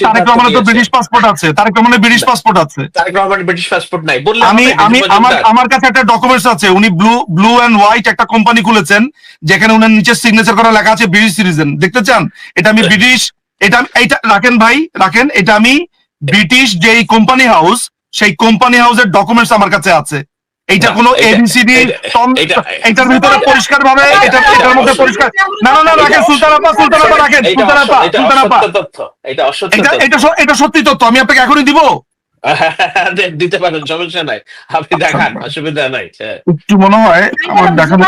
তারেক রহমানের তো British passport আছে তারেক রহমানের ব্রিটিশ পাসপোর্ট আছে। তারেক রহমানের ব্রিটিশ পাসপোর্ট নাই। আমি আমি আমার আমার কাছে একটা ডকুমেন্টস আছে উনি ব্লু ব্লু এন্ড হোয়াইট একটা কোম্পানি খুলেছেন যেখানে উনার নিচে সিগনেচার করা লেখা আছে ব্রিটিশ সিটিজেন দেখতে চান? এটা আমি ব্রিটিশ এটা আমি- এইটা রাখেন ভাই রাখেন এটা আমি ব্রিটিশ যেই কোম্পানি হাউস সেই কোম্পানি হাউসের ডকুমেন্টস আমার কাছে আছে। এইটা কোনো এবিসিডি এটা- এটা- ভিতরে পরিষ্কার ভাবে এটা এটার মধ্যে পরিষ্কার না না না রাখেন সুলতান আপা সুলতান আপা রাখেন সুলতান আপা সুলতান আপা তথ্য। এটা অসত্য এটা এটা সত্যি তথ্য আমি আপনাকে এখনই দিব? দিতে পারেন সমস্যা নাই। আপনি দেখান অসুবিধা নাই। হ্যাঁ। একটু মনে হয় আমার দেখানো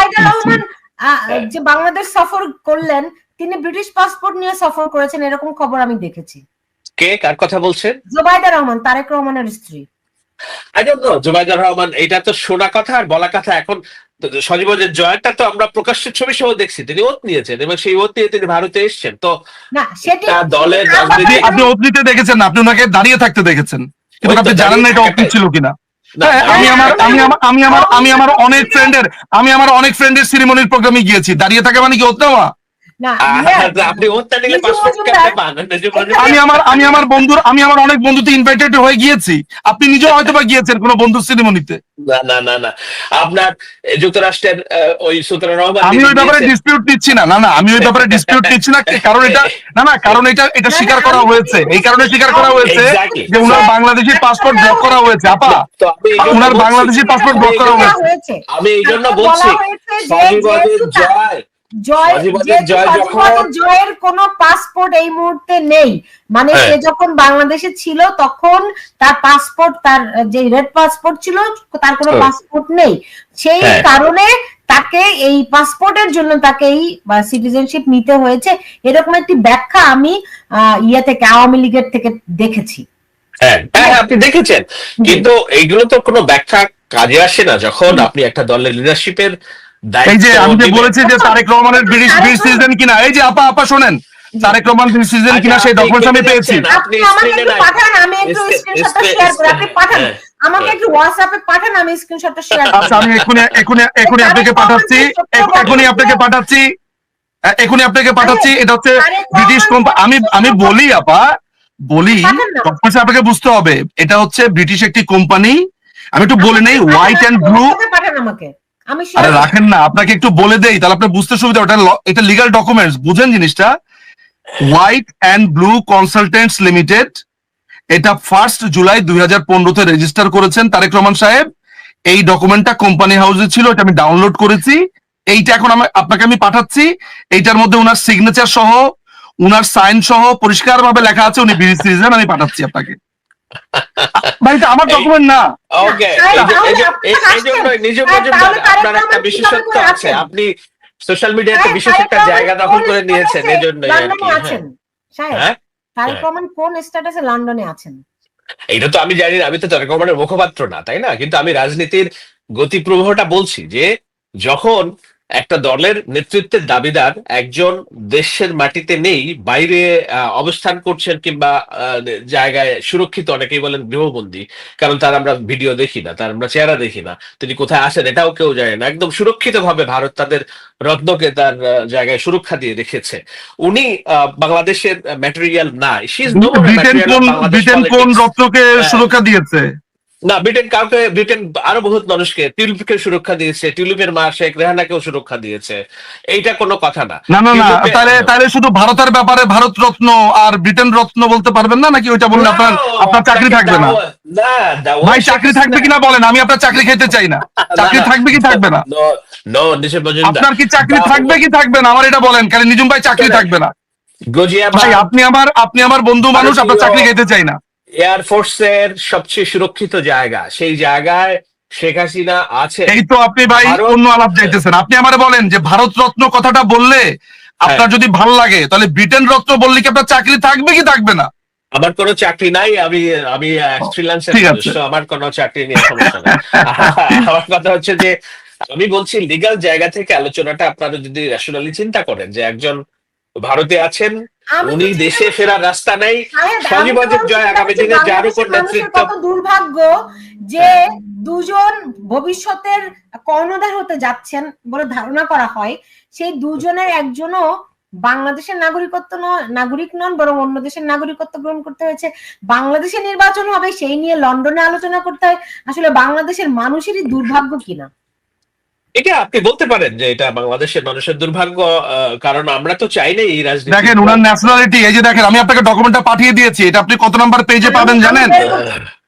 আহ, যে বাংলাদেশ সফর করলেন তিনি ব্রিটিশ পাসপোর্ট নিয়ে সফর করেছেন এরকম খবর আমি দেখেছি। কে কার কথা বলছেন? জুবাইদা রহমান তারেক রহমানের স্ত্রী। I don't know Zubaidur Rahman এটা তো শোনা কথা আর বলা কথা এখন সজীবনের জয়টা তো আমরা প্রকাশ্যের ছবি সহ দেখছি তিনি ওত নিয়েছেন এবং সেই ওত নিয়ে তিনি ভারতে এসেছেন তো না দলের সেটি আপনি আপনি অতীতে দেখেছেন আপনি ওনাকে দাঁড়িয়ে থাকতে দেখেছেন। কিন্তু আপনি জানেন না এটা। অতীত ছিল কিনা। হ্যাঁ, আমি আমার আমি আমার আমি আমার আমি আমার অনেক ফ্রেন্ডের আমি আমার অনেক ফ্রেন্ডের সিরিমনির প্রোগ্রামে গিয়েছি। দাঁড়িয়ে থাকা মানে কি হতে নেওয়া? মজুমদার- আমি আমার আমি আমার বন্ধুর আমি আমার অনেক বন্ধুতে ইনভাইটেড হয়ে গিয়েছি। আপনি নিজেও হয়তো বা গিয়েছেন কোনো বন্ধুর না না না না। আপনার যুক্তরাষ্ট্রের ওই সুলতান রহমান আমি ওই ব্যাপারে ডিসপিউট নিচ্ছি না না না আমি ওই ব্যাপারে ডিসপিউট নিচ্ছি না কারণ এটা না না কারণ এটা এটা স্বীকার করা হয়েছে এই কারণে স্বীকার করা হয়েছে যে উনার বাংলাদেশি পাসপোর্ট ব্লক করা হয়েছে আপা। তো আমি উনার বাংলাদেশি পাসপোর্ট ব্লক করা হয়েছে। আমি এই জন্য বলছি জয়। জয় জয়ের কোনো পাসপোর্ট এই মুহূর্তে নেই। মানে হ্যাঁ। সে যখন বাংলাদেশে ছিল তখন তার পাসপোর্ট তার যে রেড পাসপোর্ট ছিল তার কোনো হ্যাঁ। পাসপোর্ট নেই। সেই হ্যাঁ। কারণে তাকে এই পাসপোর্টের জন্য তাকে এই সিটিজেনশিপ নিতে হয়েছে। এরকম একটি ব্যাখ্যা আমি ইয়ে থেকে আওয়ামী লীগের থেকে দেখেছি। হ্যাঁ হ্যাঁ, আপনি দেখেছেন। কিন্তু এইগুলো তো কোনো ব্যাখ্যা কাজে আসে না। যখন আপনি একটা দলের লিডারশিপের এই যে আমি যে বলেছি যে তারেক রহমানের ব্রিটিশ ব্রিটিশ সিটিজেন কিনা এই যে আপা আপা শোনেন তারেক রহমান ব্রিটিশ সিটিজেন কিনা সেই আচ্ছা, ডকুমেন্টস আমি পেয়েছি। আপনি আমাকে একটু পাঠান আমি একটু স্ক্রিনশটটা শেয়ার করি আপনি পাঠান। হ্যাঁ, আমাকে একটু হোয়াটসঅ্যাপে পাঠান আমি স্ক্রিনশটটা শেয়ার আচ্ছা আমি এখনই এখনই এখনই আপনাকে পাঠাচ্ছি এখ- এখনই আপনাকে পাঠাচ্ছি এ- এখনই আপনাকে পাঠাচ্ছি এটা হচ্ছে ব্রিটিশ কোম্পানি আমি আমি বলি আপা বলি ডকুমেন্টস আপনাকে বুঝতে হবে এটা হচ্ছে ব্রিটিশ একটি কোম্পানি আমি একটু বলে নেই হোয়াইট এন্ড ব্লু পাঠান আমাকে। আমি আরে রাখেন না আপনাকে একটু বলে দেই তাহলে আপনি বুঝতে সুবিধা ওটা এটা লিগাল ডকুমেন্টস বুঝেন জিনিসটা? White and blue consultants limited এটা ফার্স্ট জুলাই দুই হাজার পনেরোতে রেজিস্টার করেছেন তারেক রহমান সাহেব। এই ডকুমেন্টটা কোম্পানি হাউসে ছিল এটা আমি ডাউনলোড করেছি। এইটা এখন আমি আপনাকে আমি পাঠাচ্ছি। এইটার মধ্যে উনার সিগনেচার সহ উনার সাইন সহ পরিষ্কার ভাবে লেখা আছে উনি সিটিজেন আমি পাঠাচ্ছি আপনাকে। ভাই আমার ডকুমেন্ট না। ওকে হ্যাঁ, আপনার একটা বিশেষত্ব আছে। আপনি সোশ্যাল মিডিয়াতে হ্যাঁ, বিশেষ একটা জায়গা দখল করে নিয়েছেন স্ট্যাটাসে এই জন্য লন্ডনে আছেন হ্যাঁ? তারেক হ্যাঁ। রহমান কোন স্ট্যাটাসে লন্ডনে আছেন। এটা তো আমি জানি না আমি তো তারেক রহমানের মুখপাত্র না তাই না? কিন্তু আমি রাজনীতির গতি প্রবাহটা বলছি যে যখন একটা দলের নেতৃত্বের দাবিদার একজন দেশের মাটিতে নেই বাইরে অবস্থান করছেন কিংবা জায়গায় সুরক্ষিত অনেকেই বলেন গৃহবন্দী কারণ তার আমরা ভিডিও দেখি না তার আমরা চেহারা দেখি না। তিনি কোথায় আসেন এটাও কেউ জানে না। একদম সুরক্ষিত ভাবে ভারত তাদের রত্নকে তার জায়গায় সুরক্ষা দিয়ে রেখেছে। উনি আহ, বাংলাদেশের ম্যাটেরিয়াল না কোন রত্নকে হ্যাঁ। সুরক্ষা দিয়েছে? না ব্রিটেন কাউকে ব্রিটেন আরও বহুত মানুষকে টিউলিপকে সুরক্ষা দিয়েছে টিউলিপের মা শেখ রেহানাকেও সুরক্ষা দিয়েছে। এইটা কোনো কথা না। না না না তাহলে তাহলে শুধু ভারতের ব্যাপারে ভারত রত্ন আর ব্রিটেন রত্ন বলতে পারবেন না নাকি ওইটা বললে আপনার আপনার চাকরি থাকবে না? না ভাই চাকরি থাকবে কিনা বলেন আমি আপনার চাকরি খেতে চাই না। চাকরি। থাকবে কি থাকবে না? আপনার কি চাকরি থাকবে কি থাকবে না? আমার এটা বলেন কারণ নিজুম ভাই চাকরি থাকবে না। গজিয়া ভাই আপনি আমার আপনি আমার বন্ধু মানুষ আপনার চাকরি খেতে চাই না। এয়ার ফোর্সের সবচেয়ে সুরক্ষিত জায়গা সেই জায়গায় শেখ হাসিনা আছে এই তো আপনি ভাই অন্য আলাপ যাইতেছেন। আপনি আমারে বলেন যে ভারত রত্ন কথাটা বললে আপনার হ্যাঁ। যদি ভালো লাগে তাহলে ব্রিটেন রত্ন বললে কি আপনার চাকরি থাকবে কি থাকবে না? আমার কোনো চাকরি নাই আমি আমি ফ্রিল্যান্সার আমার কোনো চাকরি নিয়ে সমস্যা নেই। আমার কথা হচ্ছে যে আমি বলছি লিগাল জায়গা থেকে আলোচনাটা আপনারা যদি ন্যাশনালি চিন্তা করেন যে একজন ভারতে আছেন উনি দেশে ফেরার রাস্তা নেই। বলছি জয় আগামী দিনে যার উপর নেতৃত্ব কত দুর্ভাগ্য যে দুজন ভবিষ্যতের কর্ণধার হতে যাচ্ছেন বলে ধারণা করা হয়। সেই দুজনের একজনও বাংলাদেশের নাগরিকত্ব নয় নাগরিক নন বরং অন্য দেশের নাগরিকত্ব গ্রহণ করতে হয়েছে। বাংলাদেশে নির্বাচন হবে সেই নিয়ে লন্ডনে আলোচনা করতে হয়। আসলে বাংলাদেশের মানুষেরই দুর্ভাগ্য কিনা? এটা আপনি বলতে পারেন যে এটা বাংলাদেশের মানুষের দুর্ভাগ্য আহ, কারণ আমরা তো চাই না এই রাজনীতি দেখেন ওনার ন্যাশনালিটি এই যে দেখেন আমি আপনাকে ডকুমেন্টটা পাঠিয়ে দিয়েছি এটা আপনি কত নাম্বার পেজে পাবেন জানেন?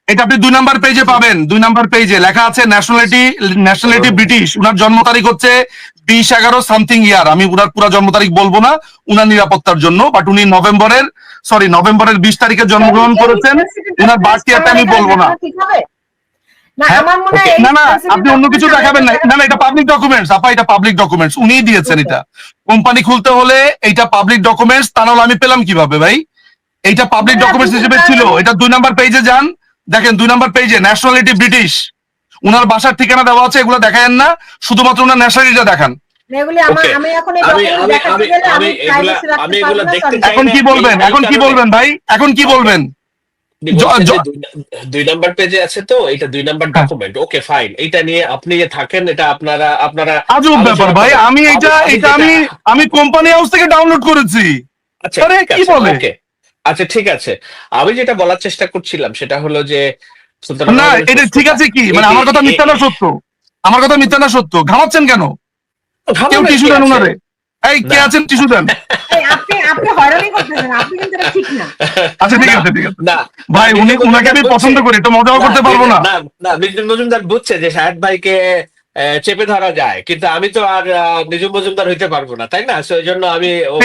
এটা আপনি দুই নাম্বার পেজে পাবেন দুই নাম্বার পেজে লেখা আছে ন্যাশনালিটি ন্যাশনালিটি ব্রিটিশ উনার জন্ম তারিখ হচ্ছে বিশ এগারো সামথিং ইয়ার আমি উনার পুরো জন্ম তারিখ বলব না উনার নিরাপত্তার জন্য বাট উনি নভেম্বরের সরি নভেম্বরের বিশ তারিখে জন্মগ্রহণ করেছেন। উনার বার্থ ইয়ারটা আমি বলব না। না হ্যাঁ, মনে হয় না না আপনি অন্য কিছু দেখাবেন না। না না এটা পাবলিক ডকুমেন্টস আপা এটা পাবলিক ডকুমেন্টস উনিই দিয়েছেন এটা। কোম্পানি খুলতে হলে এটা পাবলিক ডকুমেন্টস তা নাহলে আমি পেলাম কীভাবে ভাই? এইটা পাবলিক ডকুমেন্টস হিসেবে ছিল। এটা দুই নাম্বার পেজে যান। দেখেন দুই নাম্বার পেজে ন্যাশনালিটি ব্রিটিশ উনার বাসার ঠিকানা দেওয়া আছে এগুলো দেখায়েন না। শুধুমাত্র উনার ন্যাশনালিটিটা দেখান। এখন কি বলবেন? এখন কি বলবেন ভাই? এখন কি বলবেন? দুই নাম্বার পেজে আছে তো এটা দুই নাম্বার। ডকুমেন্ট ওকে ফাইন এটা নিয়ে আপনি যে থাকেন এটা আপনারা আপনারা আজব ব্যাপার ভাই আমি এটা এটা আমি আমি কোম্পানি হাউস থেকে ডাউনলোড করেছি। আচ্ছা কি বলে? আচ্ছা ঠিক আছে। আমি যেটা বলার চেষ্টা করছিলাম সেটা হলো যে না এটা ঠিক আছে কি? মানে আমার কথা মিথ্যা না সত্য? আমার কথা মিথ্যা না সত্য? ঘামাচ্ছেন কেন? কেউ টিস্যু দেন এই কে আছেন? টিস্যু দেন। আপনি আপনি হয়রানি করতেছেন আপনি কিন্তু এটা ঠিক না। আচ্ছা ঠিক আছে ঠিক আছে। না। ভাই উনি উনাকে আমি মজুমদার পছন্দ বুঝছে- করি একটু মজাও করতে পারব না। না মজুমদার বুঝছে যে শাহেদ ভাইকে আহ, চেপে ধরা যায় কিন্তু আমি তো আর আহ, নিজুম মজুমদার হইতে পারব না তাই না? সো এই জন্য আমি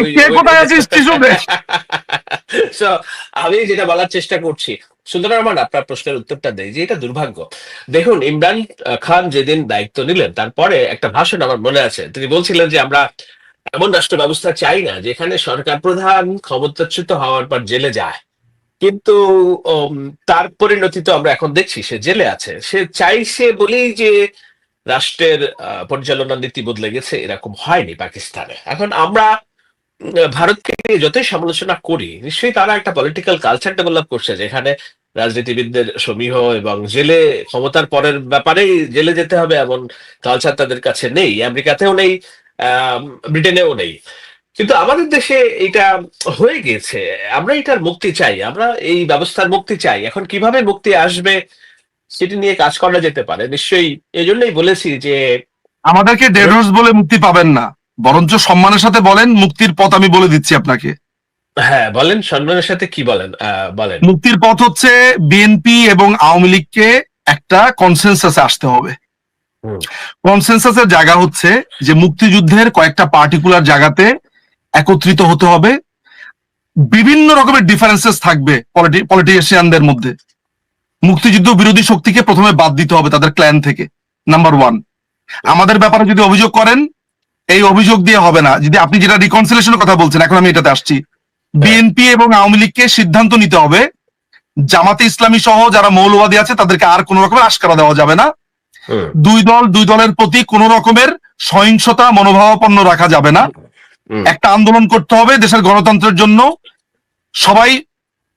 আমি যেটা বলার চেষ্টা করছি সুন্দর রহমান আপনার প্রশ্নের উত্তরটা দেয় যে এটা দুর্ভাগ্য। দেখুন ইমরান খান যেদিন দায়িত্ব নিলেন তারপরে একটা ভাষণ আমার মনে আছে তিনি বলছিলেন যে আমরা এমন রাষ্ট্র ব্যবস্থা চাই না, যেখানে সরকার প্রধান ক্ষমতাচ্যুত হওয়ার পর জেলে যায়। কিন্তু তার পরিণতি তো আমরা এখন দেখছি, সে জেলে আছে। সে চাইছে বলেই যে রাষ্ট্রের পরিচালনা নীতি বদলে গেছে, এরকম হয়নি পাকিস্তানে। এখন আমরা ভারতকে নিয়ে যতই সমালোচনা করি, নিশ্চয়ই তারা একটা পলিটিক্যাল কালচার ডেভেলপ করছে, যেখানে রাজনীতিবিদদের সমীহ এবং জেলে, ক্ষমতার পরের ব্যাপারেই জেলে যেতে হবে এমন কালচার তাদের কাছে নেই। আমেরিকাতেও নেই ব্রিটেনেও নেই। কিন্তু আমাদের দেশে এটা হয়ে গেছে আমরা এটার মুক্তি চাই। আমরা এই ব্যবস্থার মুক্তি চাই। এখন কীভাবে মুক্তি আসবে সেটি নিয়ে কাজ করা যেতে পারে নিশ্চয়ই এই জন্যই বলেছি যে আমাদেরকে ডেড হর্স বলে মুক্তি পাবেন না। বরঞ্চ সম্মানের সাথে বলেন মুক্তির পথ আমি বলে দিচ্ছি আপনাকে। হ্যাঁ বলেন সম্মানের সাথে কি বলেন? আহ, বলেন। মুক্তির পথ হচ্ছে বিএনপি এবং আওয়ামী লীগকে একটা কনসেনসাসে আসতে হবে। কনসেনসাসের জায়গা হচ্ছে যে মুক্তিযুদ্ধের কয়েকটা পার্টিকুলার জায়গাতে একত্রিত হতে হবে। বিভিন্ন রকমের ডিফারেন্সেস থাকবে পলিটিশিয়ানদের মধ্যে। মুক্তিযুদ্ধ বিরোধী শক্তিকে প্রথমে বাদ দিতে হবে তাদের ক্ল্যান থেকে নাম্বার ওয়ান আমাদের ব্যাপারে যদি অভিযোগ করেন এই অভিযোগ দিয়ে হবে না। যদি আপনি যেটা রিকনসিলেশনের কথা বলছেন এখন আমি এটাতে আসছি। বিএনপি এবং আওয়ামী লীগকে সিদ্ধান্ত নিতে হবে। জামাতে ইসলামী সহ যারা মৌলবাদী আছে তাদেরকে আর কোন রকমের আশকারা দেওয়া যাবে না। দুই দল দুই দলের প্রতি কোন রকমের সহিংসতা মনোভাবাপন্ন রাখা যাবে না। একটা আন্দোলন করতে হবে দেশের গণতন্ত্রের জন্য। সবাই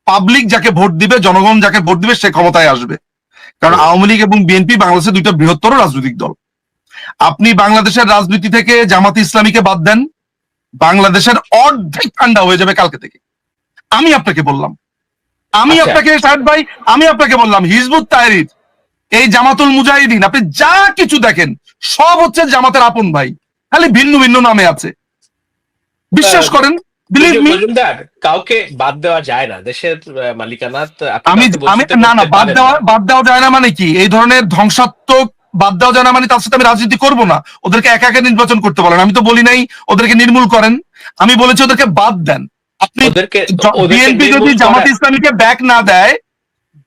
পাবলিক যাকে ভোট দিবে জনগণ যাকে ভোট দিবে সে ক্ষমতায় আসবে। কারণ আওয়ামী লীগ এবং বিএনপি বাংলাদেশের দুইটা বৃহত্তর রাজনৈতিক দল। আপনি বাংলাদেশের রাজনীতি থেকে জামাত ইসলামীকে বাদ দেন বাংলাদেশের অর্ধেক ঠান্ডা হয়ে যাবে কালকে থেকে। আমি আপনাকে বললাম। আমি আচ্ছা। আপনাকে সাহেব ভাই আমি আপনাকে বললাম হিজবুত তাহরির এই জামাতুল মুজাহিদিন আপনি যা কিছু দেখেন সব হচ্ছে জামাতের আপন ভাই। খালি ভিন্ন ভিন্ন নামে আছে। বিশ্বাস করেন বিলিভ মি কাউকে বাদ দেওয়া যায় না। দেশের মালিকানা আমি আমি না না বাদ দেওয়া বাদ দেওয়া যায় না মানে কি? এই ধরনের ধ্বংসাত্মক বাদ দেওয়া যায় না মানে তার সাথে আমি রাজনীতি করব না। ওদেরকে একা একা নির্বাচন করতে বলেন। আমি তো বলি নাই ওদেরকে নির্মূল করেন। আমি বলেছি ওদেরকে বাদ দেন। আপনি বিএনপি যদি জামাত ইসলামীকে ব্যাক না দেয়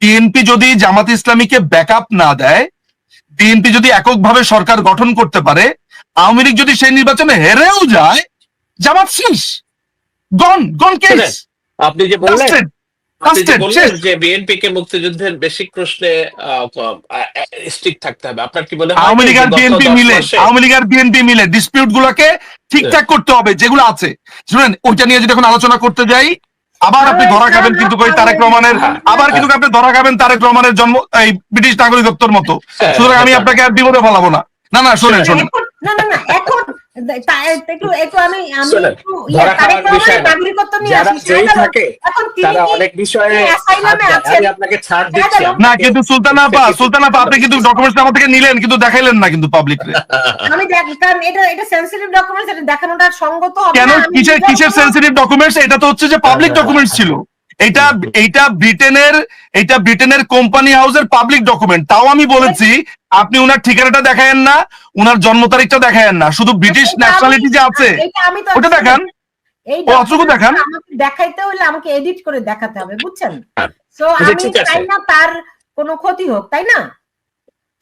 বিএনপি যদি জামাত ইসলামীকে ব্যাকআপ না দেয় বিএনপি যদি এককভাবে সরকার গঠন করতে পারে আওয়ামী লীগ যদি সেই নির্বাচনে হেরেও যায় জামাত শেষ। গন গন কেস আপনি যে বললেন যে বিএনপি কে মুক্তিযুদ্ধের বেসিক প্রশ্নে স্ট্রিক থাকতে হবে আপনার কি হয় আওয়ামী লীগ আর বিএনপি মিলে আওয়ামী লীগ আর বিএনপি মিলে ডিসপিউট গুলোকে ঠিকঠাক করতে হবে যেগুলো আছে। শুনেন ওইটা নিয়ে যদি এখন আলোচনা করতে যাই আবার আপনি ধরা খাবেন কিন্তু ওই তারেক রহমানের আবার কিন্তু আপনি ধরা খাবেন তারেক রহমানের জন্ম এই ব্রিটিশ নাগরিকত্বর মতো। হ্যাঁ, সুতরাং আমি। আপনাকে আর বিপদে ফেলাবো না। না না শোনেন শোনেন। না না না এখন একটু একটু আমি আমি একটু ইয়ে, ধরা তারেক খাওয়ার বিষয় রহমানের না। নাগরিকত্ব নিয়ে আসি থাকে তারা অনেক বিষয়ে তিনি asylum এ ছাড় দেয়। আছেন। আমি আপনাকে ছাড় দিচ্ছি। না কিন্তু সুলতান আপা সুলতান আপা আপনি কিন্তু ডকুমেন্টস আমার থেকে নিলেন কিন্তু দেখাইলেন না কিন্তু পাবলিক আমি কারণ এটা এটা সেন্সিটিভ ডকুমেন্টস এটা দেখানোটা সঙ্গত হবে কেন? কিসের কিসের সেন্সিটিভ ডকুমেন্টস এটা তো হচ্ছে যে পাবলিক ডকুমেন্টস ছিল। এটা এইটা ব্রিটেনের এটা ব্রিটেনের কোম্পানি হাউসের পাবলিক ডকুমেন্ট। তাও আমি বলেছি আপনি উনার ঠিকানাটা দেখায়েন না উনার জন্ম তারিখটা দেখায়েন না। শুধু ব্রিটিশ ন্যাশনালিটি যে আছে এটা ওটা দেখান। অতটুকু দেখান। দেখাইতে হলে আমাকে এডিট করে দেখাতে হবে বুঝছেন? হ্যাঁ। সো আচ্ছা, আমি। চাই না তার কোনো ক্ষতি হোক তাই না?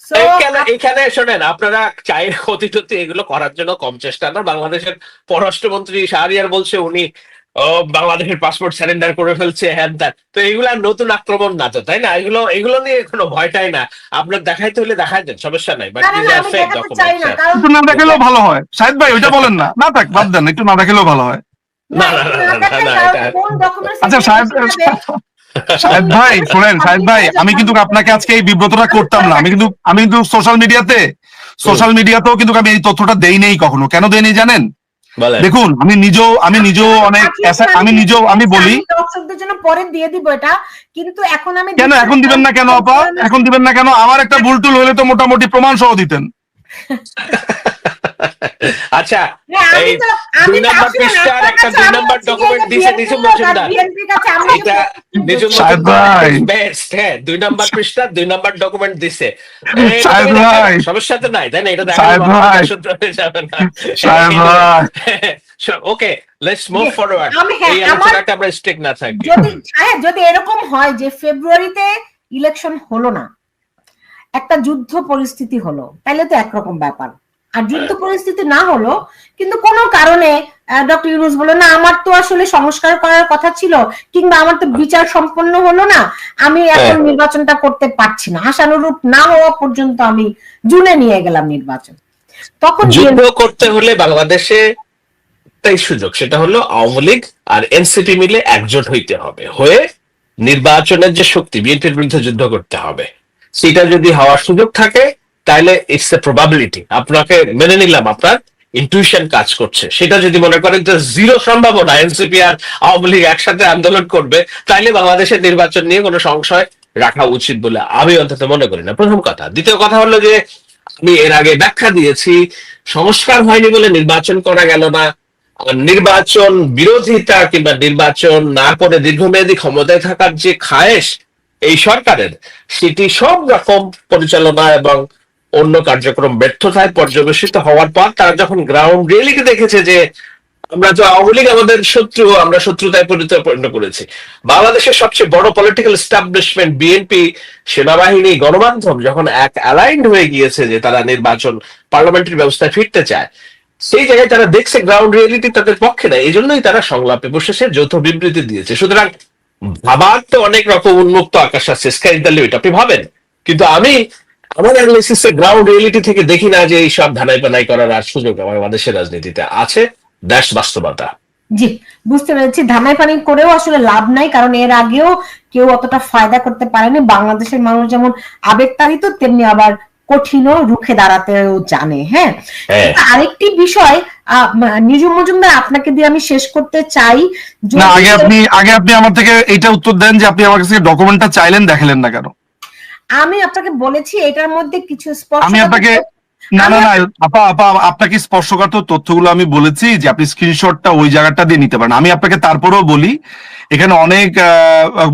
সো এইখানে এইখানে শোনেন আপনারা চায়ের ক্ষতি এগুলো করার জন্য কম চেষ্টা না। বাংলাদেশের পররাষ্ট্রমন্ত্রী শাহরিয়ার বলছে উনি বাংলাদেশের পাসপোর্ট স্যারেন্ডার করে ফেলছে হ্যান ত্যান। তো এগুলা নতুন আক্রমণ না তো তাই না? এগুলো এগুলো নিয়ে কোনো ভয়টাই না। আপনার দেখাইতে হলে দেখাই দেন সমস্যা নাই। বাট না, দেখালেও ভালো হয়। শাহেদ ভাই ওইটা বলেন না। না থাক বাদ দেন একটু না দেখালেও ভালো হয়। না, না, না, আচ্ছা সাহেব? সাহেদ ভাই শোনেন সাহেদ ভাই আমি কিন্তু আপনাকে আজকে এই বিব্রতটা করতাম না। আমি কিন্তু আমি কিন্তু সোশ্যাল মিডিয়াতে সোশ্যাল মিডিয়াতেও কিন্তু আমি এই তথ্যটা দেই নেই কখনো। কেন দেই নেই জানেন? দেখুন আমি নিজেও আমি নিজেও অনেক আমি নিজেও আমি বলি দর্শকদের জন্য পরে দিয়ে দিব এটা কিন্তু এখন আমি কেন? এখন দিবেন না কেন আপা? এখন দিবেন না কেন? আমার একটা ভুল টুল হলে তো মোটামুটি প্রমাণ সহ দিতেন। আচ্ছা এই দুই নাম্বার পৃষ্ঠার একটা দুই নাম্বার লোক মজুমদার। BNP র কাছে আমরা এটা নিজুম সাহেব বেস্ট হ্যাঁ দুই নাম্বার পৃষ্ঠা দুই নাম্বার ডকুমেন্ট দিছে। সমস্যা তো নাই তাই না? এটা। হয়ে যাবে না। ওকে লেটস মুভ ফরওয়ার্ড হ্যাঁ, এই আলোচনাটা আমরা স্টিক না থাকি। যদি হ্যাঁ যদি এরকম হয় যে ফেব্রুয়ারিতে ইলেকশন হলো না একটা যুদ্ধ পরিস্থিতি হলো তাহলে তো একরকম ব্যাপার। আর যুদ্ধ পরিস্থিতি না হলো কিন্তু কোনো কারণে ডক্টর ইউনুস বলল না আমার তো আসলে সংস্কার করার কথা ছিল কিংবা আমার তো বিচার সম্পন্ন হলো না আমি এখন হ্যাঁ। নির্বাচনটা করতে পারছি না। আশানুরূপ না হওয়া পর্যন্ত আমি জুনে নিয়ে গেলাম নির্বাচন। তখন যুদ্ধ করতে হলে বাংলাদেশে একটাই সুযোগ সেটা হলো আওয়ামী লীগ আর এনসিপি মিলে একজোট হইতে হবে হয়ে নির্বাচনের যে শক্তি বিএনপির বিরুদ্ধে যুদ্ধ করতে হবে। সেটা যদি হওয়ার সুযোগ থাকে তাহলে ইটস এ প্রবাবিলিটি আপনাকে মেনে নিলাম, আপনার ইনটিউশন কাজ করছে। সেটা যদি মনে করেন যে জিরো সম্ভাবনা এনসিপি আর আওয়ামী লীগ একসাথে আন্দোলন করবে, তাইলে বাংলাদেশের নির্বাচন নিয়ে কোনো সংশয় রাখা উচিত বলে আমি অন্তত মনে করি না। প্রথম কথা। দ্বিতীয় কথা হলো যে, আমি এর আগে ব্যাখ্যা দিয়েছি, সংস্কার হয়নি বলে নির্বাচন করা গেল না। নির্বাচন বিরোধিতা কিংবা নির্বাচন না করে দীর্ঘমেয়াদী ক্ষমতায় থাকার যে খায়েশ এই সরকারের, সেটি সব রকম পরিচালনা এবং অন্য কার্যক্রম ব্যর্থতায় পর্যবেসিত হওয়ার পর তারা যখন গ্রাউন্ড রিয়েলিটি দেখেছে যে আমরা তো আওয়ামী লীগ আমাদের শত্রু, আমরা শত্রুতায় পরিণত করেছি। বাংলাদেশের সবচেয়ে বড় পলিটিক্যাল এস্টাবলিশমেন্ট বিএনপি সেনাবাহিনী গণমাধ্যম যখন এক অ্যালাইন্ড হয়ে গিয়েছে যে তারা নির্বাচন পার্লামেন্টারি ব্যবস্থায় ফিরতে চায়, সেই জায়গায় তারা দেখছে গ্রাউন্ড রিয়েলিটি তাদের পক্ষে না এই জন্যই তারা সংলাপে বসে সে যৌথ বিবৃতি দিয়েছে। সুতরাং ভাবার তো অনেক রকম উন্মুক্ত আকাশ আছে। স্কাই দ্য লিমিট আপনি ভাবেন? কিন্তু আমি আমার অ্যানালিসিসে গ্রাউন্ড রিয়েলিটি থেকে দেখি না যে এই সব ধানাই পানাই করার আর সুযোগ আমার বাংলাদেশের রাজনীতিতে আছে। দ্যাটস বাস্তবতা। জি বুঝতে পেরেছি। ধামাই পানি করেও আসলে লাভ নাই কারণ এর আগেও কেউ অতটা ফায়দা করতে পারেনি। বাংলাদেশের মানুষ যেমন আবেগতাড়িত তেমনি আবার কঠিনও রুখে দাঁড়াতেও জানে হ্যাঁ? হ্যাঁ। আরেকটি বিষয় নিজুম মজুমদার আপনাকে দিয়ে আমি শেষ করতে চাই। না আগে আপনি আগে আপনি আমার থেকে এইটা উত্তর দেন যে আপনি আমার কাছে ডকুমেন্টটা চাইলেন দেখালেন না কেন? আমি আপনাকে বলেছি এটার মধ্যে কিছু স্পষ্ট আমি আপনাকে না না না আপা আপা আপনাকে স্পর্শকাতর তথ্যগুলো আমি বলেছি যে আপনি স্ক্রিনশটটা ওই জায়গাটা দিয়ে নিতে পারেন। আমি আপনাকে তারপরেও বলি এখানে অনেক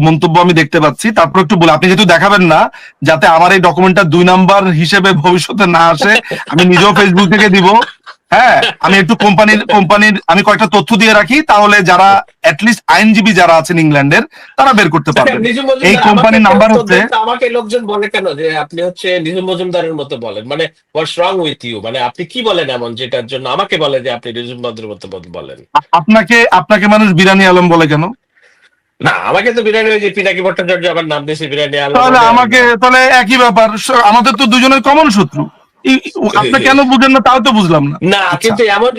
মন্তব্য আমি দেখতে পাচ্ছি। তারপর একটু বলি আপনি যেহেতু দেখাবেন না যাতে আমার এই ডকুমেন্টটা দুই নাম্বার হিসেবে ভবিষ্যতে না আসে আমি নিজেও ফেসবুক থেকে দিব। হ্যাঁ আমি একটু কোম্পানির কোম্পানির আমি কয়েকটা তথ্য দিয়ে রাখি তাহলে যারা অ্যাটলিস্ট আইনজীবী যারা আছেন ইংল্যান্ডের তারা বের করতে পারবেন। এই কোম্পানির নাম্বার হচ্ছে আমাকে লোকজন বলে কেন যে আপনি হচ্ছে নিজুম মজুমদারের মতো বলেন? মানে হোয়াটস রং উইথ ইউ মানে আপনি কি বলেন এমন যেটার জন্য আমাকে বলে যে আপনি নিজুম মজুমদারের মতো বলেন? আপনাকে আপনাকে মানুষ বিরানি আলম বলে কেন? না আমাকে তো বিরিয়ানি ওই যে পিনাকি ভট্টাচার্য আমার নাম দিয়েছে বিরিয়ানি আলম তাহলে আমাকে তাহলে একই ব্যাপার। আমাদের তো দুজনের কমন শত্রু। আপনি কেন বুঝেন না তাও তো বুঝলাম না। না আচ্ছা। কিন্তু এমন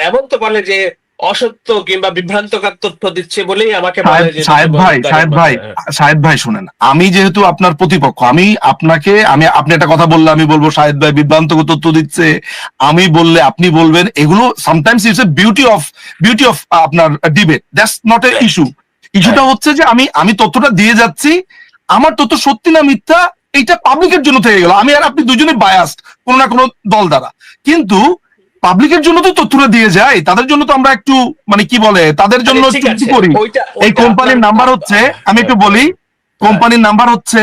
এমন তো বলে যে অসত্য কিংবা বিভ্রান্তকর তথ্য দিচ্ছে বলেই আমাকে সাহেব ভাই সাহেব ভাই হ্যাঁ। সাহেব ভাই শুনেন আমি যেহেতু আপনার প্রতিপক্ষ আমি আপনাকে আমি আপনি একটা কথা বললে আমি বলব সাহেব ভাই বিভ্রান্তক তথ্য দিচ্ছে আমি বললে আপনি বলবেন এগুলো sometimes it's a beauty of beauty of আপনার debate that's not a issue ইস্যুটা হচ্ছে যে আমি আমি তথ্যটা দিয়ে যাচ্ছি আমার তথ্য সত্যি না মিথ্যা এইটা পাবলিকের জন্য থেকে গেল। আমি আর আপনি দুজনে বায়াসড কোনো না কোনো দল দ্বারা। কিন্তু পাবলিকের জন্য তো তথ্যটা দিয়ে যায়। তাদের জন্য তো আমরা একটু মানে কি বলে তাদের জন্য করি। এই কোম্পানির নাম্বার হচ্ছে আমি একটু বলি কোম্পানির নাম্বার হচ্ছে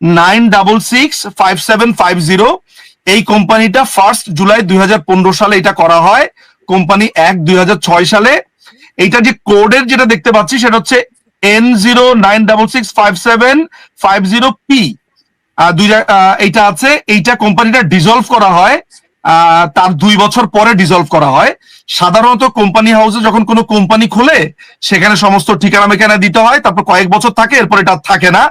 nine double six five seven five zero এই কোম্পানিটা ফার্স্ট জুলাই দুই হাজার পনেরো সালে এটা করা হয় কোম্পানি এক দুই হাজার ছয় সালে। এইটা যে কোডের যেটা দেখতে পাচ্ছি সেটা হচ্ছে N zero nine double six five seven five zero P দুই এইটা আছে, এইটা কোম্পানিটা ডিজলভ করা হয় তার দুই বছর পরে ডিজলভ করা হয়। সাধারণত কোম্পানি হাউসে যখন কোনো কোম্পানি খোলে, সেখানে সমস্ত ঠিকানা মেকানা দিতে হয়, তারপর কয়েক বছর থাকে, এরপর এটা থাকে না।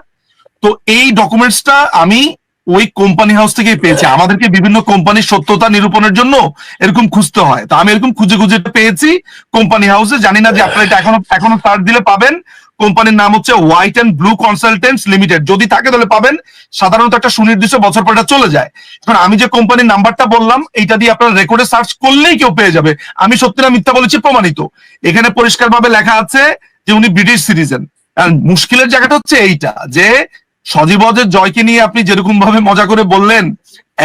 তো এই ডকুমেন্টসটা আমি ওই কোম্পানি হাউস থেকেই পেয়েছি। আমাদেরকে বিভিন্ন কোম্পানির সত্যতা নিরূপণের জন্য এরকম খুঁজতে হয়। তো আমি এরকম খুঁজে খুঁজে পেয়েছি কোম্পানি হাউসে জানি না যে আপনারা এটা এখনও এখনও সার্চ দিলে পাবেন। কোম্পানির নাম হচ্ছে white and blue consultants limited যদি থাকে তাহলে পাবেন। সাধারণত একটা সুনির্দিষ্ট বছর পরটা চলে যায়। এখন আমি যে কোম্পানির নাম্বারটা বললাম, এইটা দিয়ে আপনার রেকর্ডে সার্চ করলেই কেউ পেয়ে যাবে। আমি সত্যি না মিথ্যা বলেছি, প্রমাণিত। এখানে পরিষ্কারভাবে লেখা আছে যে উনি ব্রিটিশ সিটিজেন মুশকিলের জায়গাটা হচ্ছে এইটা, যে সজীবদের জয়কে নিয়ে আপনি যেরকম ভাবে মজা করে বললেন,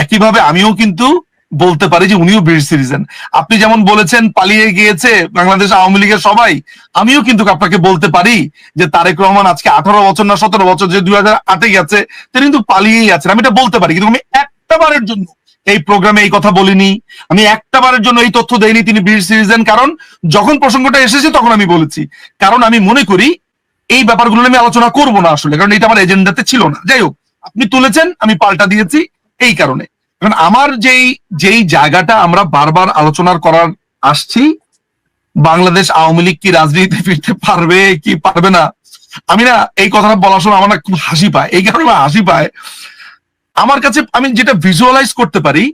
একইভাবে আমিও কিন্তু বলতে পারি যে উনিও ব্রিটিশ সিটিজেন। আপনি যেমন বলেছেন, পালিয়ে গিয়েছে বাংলাদেশ আওয়ামী লীগের সবাই, আমিও কিন্তু আপনাকে বলতে পারি যে তারেক রহমান আজকে আঠারো বছর না সতেরো বছর যে দুই হাজার আটে গেছে, তিনি কিন্তু পালিয়েই আছেন। আমি এটা বলতে পারি, কিন্তু আমি একটা বারের জন্য এই প্রোগ্রামে এই কথা বলিনি। আমি একটা বারের জন্য এই তথ্য দেইনি তিনি ব্রিটিশ সিটিজেন, কারণ যখন প্রসঙ্গটা এসেছে তখন আমি বলেছি। কারণ আমি মনে করি এই ব্যাপারগুলো আমি আলোচনা করব না আসলে, কারণ এটা আমার এজেন্ডাতে ছিল না। যাই হোক, আপনি তুলেছেন, আমি পাল্টা দিয়েছি এই কারণে। কারণ আমার যেই যেই জায়গাটা আমরা বারবার আলোচনার করার আসছি, বাংলাদেশ আওয়ামী লীগ কি রাজনীতিতে ফিরতে পারবে, কি পারবে না, আমি না এই কথাটা বলার সময় আমার খুব হাসি পায়। এই কারণে হাসি পায়। আমার কাছে, আমি যেটা ভিজুয়ালাইজ করতে পারি,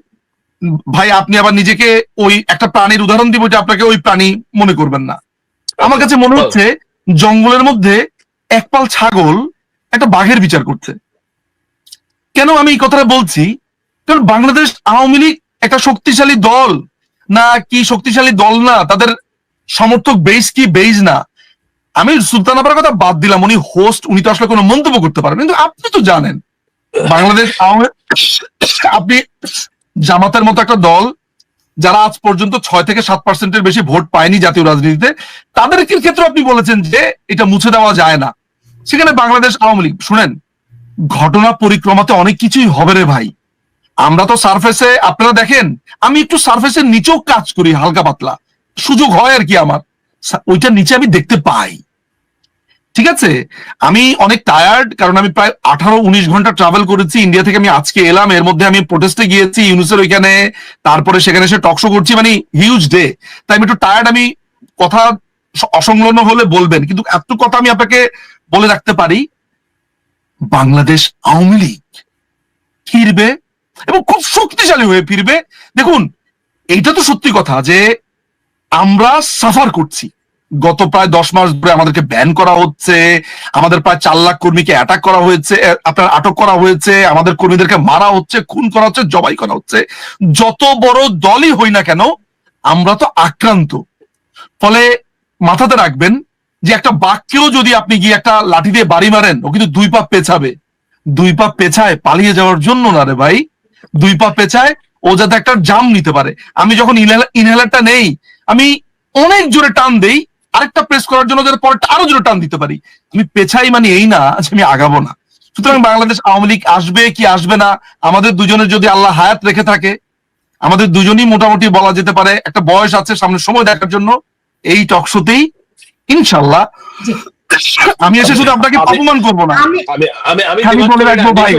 ভাই, আপনি আবার নিজেকে ওই একটা প্রাণীর উদাহরণ দিব যে আপনাকে ওই প্রাণী মনে করবেন না। আমার কাছে মনে হচ্ছে জঙ্গলের মধ্যে একপাল ছাগল একটা বাঘের বিচার করছে। কেন আমি এই কথাটা বলছি? কারণ বাংলাদেশ আওয়ামী লীগ একটা শক্তিশালী দল। না, কি শক্তিশালী দল না, তাদের সমর্থক বেস কি বেস না। আমি সুলতান আবার কথা বাদ দিলাম, উনি হোস্ট উনি তো আসলে কোনো মন্তব্য করতে পারেন। কিন্তু আপনি তো জানেন, বাংলাদেশ আপনি জামাতের মতো একটা দল, যারা আজ পর্যন্ত ছয় থেকে সাত পার্সেন্টের বেশি ভোট পায়নি জাতীয় রাজনীতিতে তাদের ক্ষেত্রে আপনি বলেছেন যে এটা মুছে দেওয়া যায় না। সেখানে বাংলাদেশ আওয়ামী লীগ, শুনেন, ঘটনা পরিক্রমাতে অনেক কিছুই হবে রে ভাই। আমরা তো সারফেসে আপনারা দেখেন, আমি একটু সারফেসের নিচেও কাজ করি, হালকা পাতলা। সুযোগ হয় আর কি আমার। ওইটার নিচে আমি দেখতে পাই। ঠিক আছে? আমি অনেক টায়ার্ড কারণ আমি প্রায় আঠারো, উনিশ ঘণ্টা ট্রাভেল করেছি। ইন্ডিয়া থেকে আমি আজকে এলাম, এর মধ্যে আমি প্রোটেস্টে গিয়েছি ইউনুসের ওইখানে। তারপরে সেখানে এসে টকশো করছি মানে হিউজ ডে তাই আমি একটু টায়ার্ড আমি কথা অসংলগ্ন হলে বলবেন, কিন্তু এত কথা আমি আপনাকে বলে রাখতে পারি, বাংলাদেশ আওয়ামী লীগ ফিরবে এবং খুব শক্তিশালী হয়ে ফিরবে। দেখুন, এইটা তো সত্যি কথা যে আমরা সাফার করছি। গত প্রায় দশ মাস ধরে আমাদেরকে ব্যান করা হচ্ছে, আমাদের প্রায় চার লাখ কর্মীকে অ্যাটাক করা হয়েছে আপনার আটক করা হয়েছে, আমাদের কর্মীদেরকে মারা হচ্ছে, খুন করা হচ্ছে, জবাই করা হচ্ছে। যত বড় দলই হই না কেন, আমরা তো আক্রান্ত। ফলে মাথাতে রাখবেন যে একটা বাঘকেও যদি আপনি গিয়ে একটা লাঠি দিয়ে বাড়ি মারেন, ও কিন্তু দুই পা পেছাবে। দুই পা পেছায় পালিয়ে যাওয়ার জন্য না রে ভাই। দুই পা পেছায় ও যাতে একটা জাম নিতে পারে। আমি যখন ইনহেলারটা নেই, আমি অনেক জোরে টান দেই, আরেকটা প্রেস করার জন্য যাতে পরে আরও জোরে টান দিতে পারি। আমি পেছাই মানে এই না যে আমি আগাবো না। সুতরাং বাংলাদেশ আওয়ামী লীগ আসবে কি আসবে না, আমাদের দুজনের যদি আল্লাহ হায়াত রেখে থাকে, আমাদের দুজনই মোটামুটি বলা যেতে পারে, একটা বয়স আছে সামনে সময় দেখার জন্য, এই টকশোতেই ইনশাল্লাহ। আমি এসে শুধু আপনাকে আমি- অপমান করব না আমি আমি আমি বলে রাখব ভাই।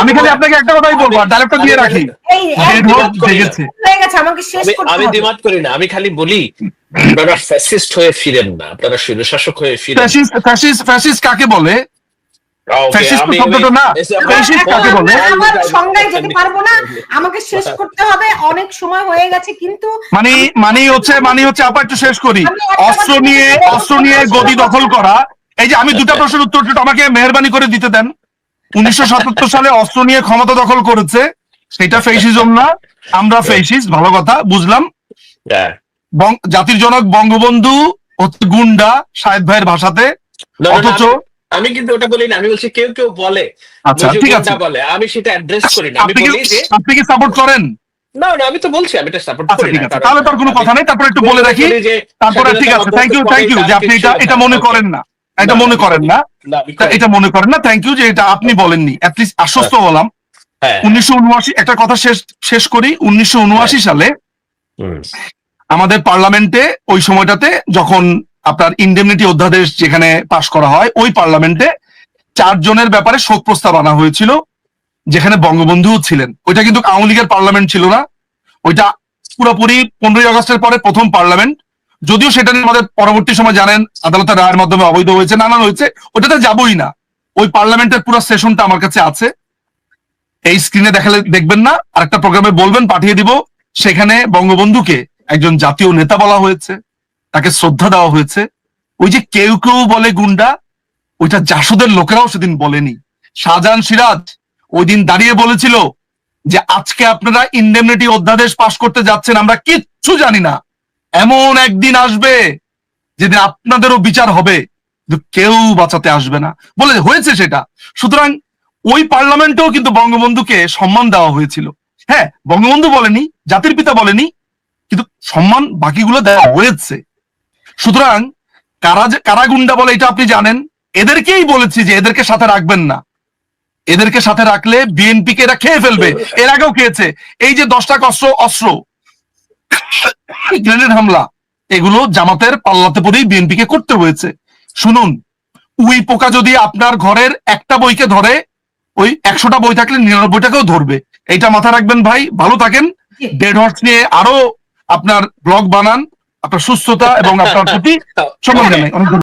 আমি খালি আপনাকে একটা কথাই বলব আর ডায়লগটা দিয়ে রাখি এই আমি দ্বিমত করি না। জেগেছে। গেছে আমাকে শেষ আমি করতে আমি হবে করি না আমি খালি বলি আপনারা ফ্যাসিস্ট হয়ে ফিরেন না আপনারা স্বৈরশাসক হয়ে ফিরেন ফ্যাসিস্ট ফ্যাসিস্ট ফ্যাসিস্ট কাকে বলে আমাকে শেষ করতে হবে। অনেক সময় হয়ে গেছে কিন্তু মানে মানে হচ্ছে মানে হচ্ছে আপা একটু শেষ করি। আমি অস্ত্র নিয়ে অস্ত্র নিয়ে গদি দখল করা। এই যে আমি দুটা প্রশ্নের উত্তর আমাকে মেহরবানি করে দিতে দেন। উনিশশো সাতাত্তর সালে অস্ত্র নিয়ে ক্ষমতা দখল করেছে। সেটা ফেসিজম না। আমরা ফেসিস্ট ভালো কথা বুঝলাম। হ্যাঁ। জাতির জনক বঙ্গবন্ধু হচ্ছে গুন্ডা শাহেদ ভাইয়ের ভাষাতে। অথচ আমি- কিন্তু ওটা বলি না আমি বলছি কেউ কেউ বলে আচ্ছা ঠিক আছে। বলে আমি সেটা অ্যাড্রেস করি না আমি আপনি কি বলি যে আপনি কি সাপোর্ট করেন? না না আমি তো বলছি আমি এটা সাপোর্ট আচ্ছা করি না তাহলে তার কোনো কথা নেই তারপরে একটু বলে রাখি। তারপরে ঠিক আছে থ্যাংক ইউ থ্যাংক ইউ যে আপনি এটা এটা মনে করেন না। এটা মনে করেন না। তা। এটা মনে করেন না। থ্যাংক ইউ যে এটা আপনি বলেননি। অ্যাটলিস্ট আশ্বস্ত হলাম। হ্যাঁ। উনিশশো উনআশি একটা কথা শেষ শেষ করি। উনিশশো উনআশি সালে আমাদের পার্লামেন্টে ওই সময়টাতে যখন আপনার ইন্ডেমনিটি অধ্যাদেশ যেখানে পাশ করা হয়, ওই পার্লামেন্টে চারজনের ব্যাপারে শোক প্রস্তাব আনা হয়েছিল, যেখানে বঙ্গবন্ধুও ছিলেন। ওইটা কিন্তু আওয়ামী লীগের পার্লামেন্ট ছিল না। ওইটা পুরোপুরি পনেরোই আগস্টের পরে প্রথম পার্লামেন্ট যদিও সেটা নিয়ে আমাদের পরবর্তী সময় জানেন আদালতের রায়ের মাধ্যমে অবৈধ হয়েছে, নানান হয়েছে ওটাতে যাবই না। ওই পার্লামেন্টের পুরো সেশনটা আমার কাছে আছে। এই স্ক্রিনে দেখালে দেখবেন না। আরেকটা প্রোগ্রামে বলবেন, পাঠিয়ে দিব। সেখানে বঙ্গবন্ধুকে একজন জাতীয় নেতা বলা হয়েছে। তাকে শ্রদ্ধা দেওয়া হয়েছে। ওই যে কেউ কেউ বলে গুন্ডা, ওইটা জাসদের লোকেরাও সেদিন বলেনি। শাহজাহান সিরাজ ওই দিন দাঁড়িয়ে বলেছিল যে, আজকে আপনারা ইন্ডেমনিটি অধ্যাদেশ পাশ করতে যাচ্ছেন, আমরা কিচ্ছু জানি না। এমন একদিন আসবে যেদিন আপনাদেরও বিচার হবে কেউ বাঁচাতে আসবে না। বলে হয়েছে সেটা। সুতরাং ওই পার্লামেন্টেও কিন্তু বঙ্গবন্ধুকে সম্মান দেওয়া হয়েছিল। হ্যাঁ বঙ্গবন্ধু বলেনি, জাতির পিতা বলেনি, কিন্তু সম্মান বাকিগুলো দেওয়া হয়েছে। সুতরাং কারা কারা গুন্ডা বলে এটা আপনি জানেন? এদেরকেই বলেছি যে এদেরকে সাথে রাখবেন না। এদেরকে সাথে রাখলে বিএনপি কে এরা খেয়ে ফেলবে। এর আগেও খেয়েছে। এই যে দশটা অস্ত্র অস্ত্র গ্রেনেড হামলা এগুলো জামাতের পাল্লাতে পরেই বিএনপি কে করতে হয়েছে। শুনুন উই পোকা যদি আপনার ঘরের একটা বইকে ধরে ওই একশোটা বই থাকলে নিরানব্বইটাকেও ধরবে। এইটা মাথায় রাখবেন ভাই ভালো থাকেন। ডেড হর্স নিয়ে আরও আপনার ব্লগ বানান। আপনার সুস্থতা এবং আপনার প্রতি সম্মান জানাই অনেক।